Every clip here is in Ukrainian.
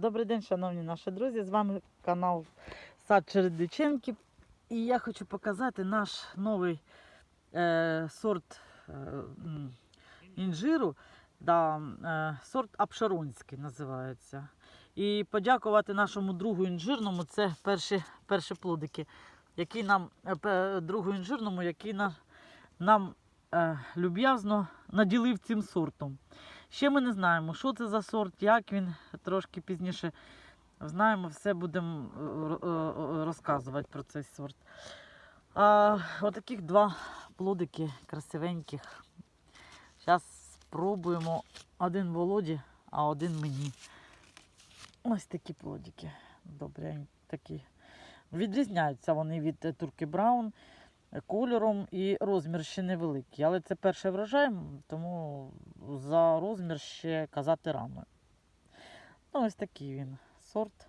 Добрий день, шановні наші друзі. З вами канал Сад Чередиченків. І я хочу показати наш новий е, сорт е, інжиру. Да, е, сорт Апшеронський називається. І подякувати нашому другу інжирному. Це перші, перші плодики, які нам е, другу інжирному, який на, нам е, люб'язно наділив цим сортом. Ще ми не знаємо, що це за сорт, як він трошки пізніше знаємо, все будемо е, е, розказувати про цей сорт. А, отаких два плодики красивеньких. Зараз спробуємо один Володі, а один мені. Ось такі плодики. Добрі, такі. Відрізняються вони від е, Турки Браун кольором і розмір ще невеликий. Але це перший врожай, тому за розмір ще казати рано. Ну, ось такий він сорт.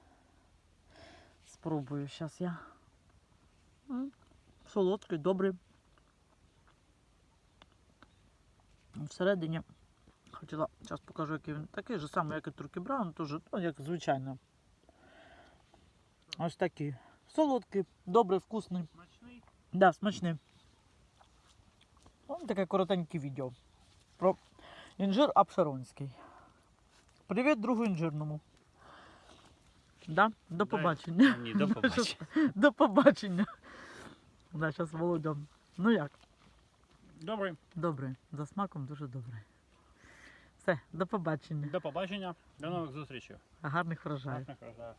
Спробую зараз я. Солодкий, добрий. Всередині хотіла, зараз покажу, який він такий же самий, як і Турки Браун, теж, ну, як звичайно. Ось такий. Солодкий, добрий, вкусний. Да, смачний. Ось таке коротеньке відео про інжир Апшеронський. Привіт другу інжирному. Да? До побачення. Ні, до побачення. До побачення. Да, зараз Володя. Ну як? Добре, Добре. За смаком дуже добре. Все, до побачення. до побачення, до нових зустрічей. Гарних врожаїв. Гарних врожаїв.